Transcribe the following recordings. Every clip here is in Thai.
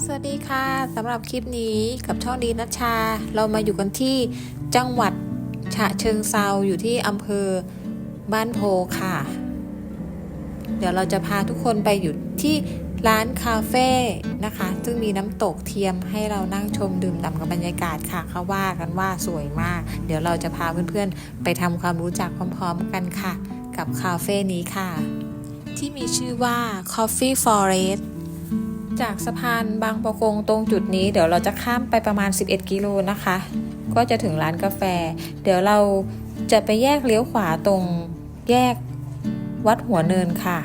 สวัสดีค่ะสำหรับคลิปนี้กับช่องดีนัชชา เรามาอยู่กันที่จังหวัดฉะเชิงเซาอยู่ที่อำเภอบ้านโพค่ะ เดี๋ยวเราจะพาทุกคนไปอยู่ที่ร้านคาเฟ่นะคะ ซึ่งมีน้ำตกเทียมให้เรานั่งชมดื่มด่ำกับบรรยากาศค่ะ เขาว่ากันว่าสวยมาก เดี๋ยวเราจะพาเพื่อนๆ ไปทำความรู้จักพร้อมๆกันค่ะ กับคาเฟ่นี้ค่ะ ที่มีชื่อว่า Coffee Forest จากสะพานบางประกงตรงจุดนี้ เดี๋ยวเราจะข้ามไปประมาณ 11 กิโลนะคะ ก็จะถึงร้านกาแฟ เดี๋ยวเราจะไปแยกเลี้ยวขวาตรงแยกวัดหัวเนินค่ะ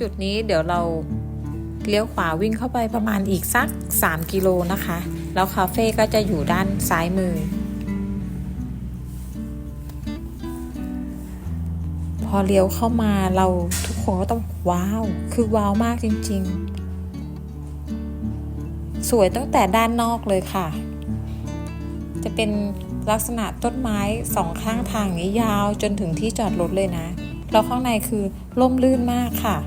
จุดนี้เดี๋ยวเราเลี้ยวขวาวิ่งเข้าไปประมาณอีกสัก 3 กิโลนะคะ แล้วคาเฟ่ก็จะอยู่ด้านซ้ายมือ พอเลี้ยวเข้ามาเราทุกคนก็ต้องว้าว คือว้าวมากจริง ๆ สวยตั้งแต่ด้านนอกเลยค่ะ จะเป็นลักษณะต้นไม้สองข้างทางนี้ยาวจนถึงที่จอดรถเลยนะ แล้วข้างในคือร่มรื่นมากค่ะ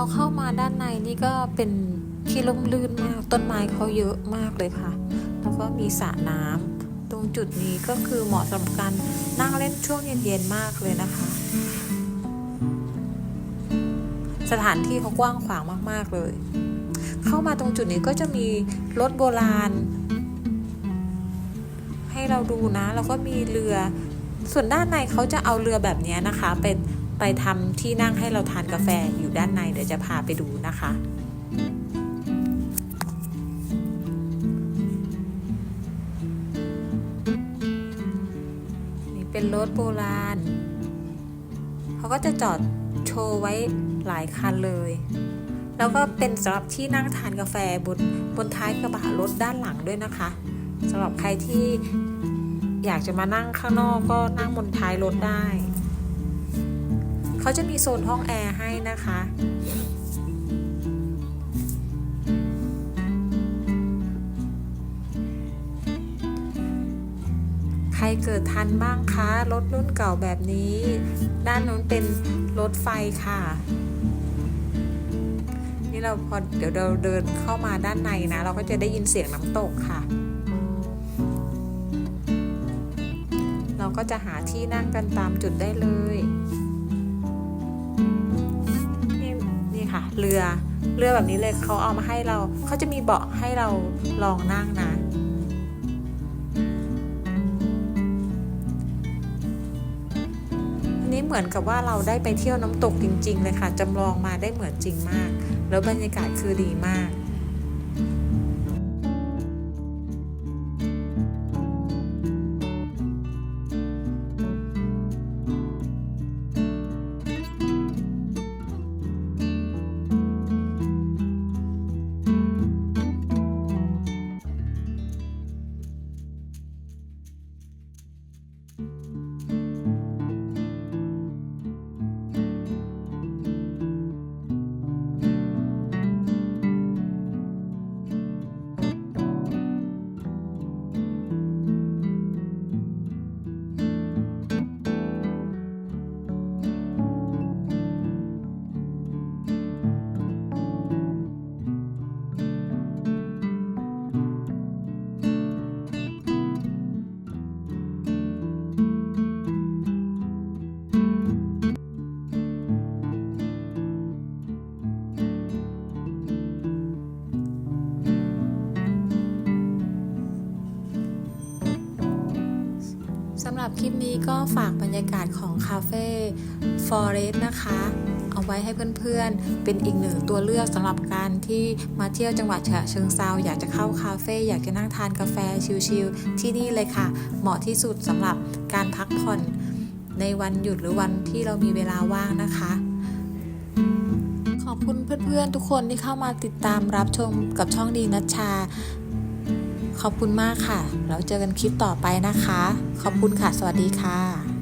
เราเข้ามาด้านในนี่ก็เป็นที่ร่มรื่นมาก ต้นไม้เขาเยอะมากเลยค่ะ แล้วก็มีสระน้ำตรงจุดนี้ก็คือเหมาะสำหรับการนั่งเล่นช่วงเย็นๆมากเลยนะคะ สถานที่เขากว้างขวางมากๆเลย เข้ามาตรงจุดนี้ก็จะมีรถโบราณ ให้เราดูนะ แล้วก็มีเรือส่วนด้านในเขาจะเอาเรือแบบนี้นะคะ เป็น ไปทำที่นั่งให้เราทานกาแฟอยู่ด้านในเดี๋ยวจะพาไปดูนะคะ นี่เป็นรถโบราณ เขาก็จะจอดโชว์ไว้หลายคันเลย แล้วก็เป็นสำหรับที่นั่งทานกาแฟบนบนท้ายกระบะรถด้านหลังด้วยนะคะสำหรับใครที่อยากจะมานั่งข้างนอกก็นั่งบนท้ายรถได้ เขาจะมีโซนห้องแอร์ให้นะคะใครเกิดทันบ้างคะ รถรุ่นเก่าแบบนี้ ด้านนู้นเป็นรถไฟค่ะ นี่เราพอเดี๋ยวเราเดินเข้ามาด้านในนะ เราก็จะได้ยินเสียงน้ำตกค่ะ เราก็จะหาที่นั่งกันตามจุดได้เลย เรือเรือแบบนี้เลยเขาเอามาให้เราเขาจะมีเบาะให้เราลองนั่งนะ อันนี้เหมือนกับว่าเราได้ไปเที่ยวน้ำตกจริง ๆ เลยค่ะจำลองมาได้เหมือนจริงมาก แล้วบรรยากาศคือดีมาก คลิปนี้ก็ฝากบรรยากาศของคาเฟ่ฟอเรสต์นะคะ เอาไว้ให้เพื่อนๆ เป็นอีกหนึ่งตัวเลือกสำหรับการที่มาเที่ยวจังหวัดฉะเชิงเซาอยากจะเข้าคาเฟ่อยากจะนั่งทานกาแฟชิลๆที่นี่เลยค่ะ เหมาะที่สุดสำหรับการพักผ่อนในวันหยุดหรือวันที่เรามีเวลาว่างนะคะขอบคุณเพื่อนๆ ทุกคนที่เข้ามาติดตามรับชมกับช่องดีนัชชา ขอบคุณมากค่ะ แล้วเจอกันคลิปต่อไปนะคะ ขอบคุณค่ะ สวัสดีค่ะ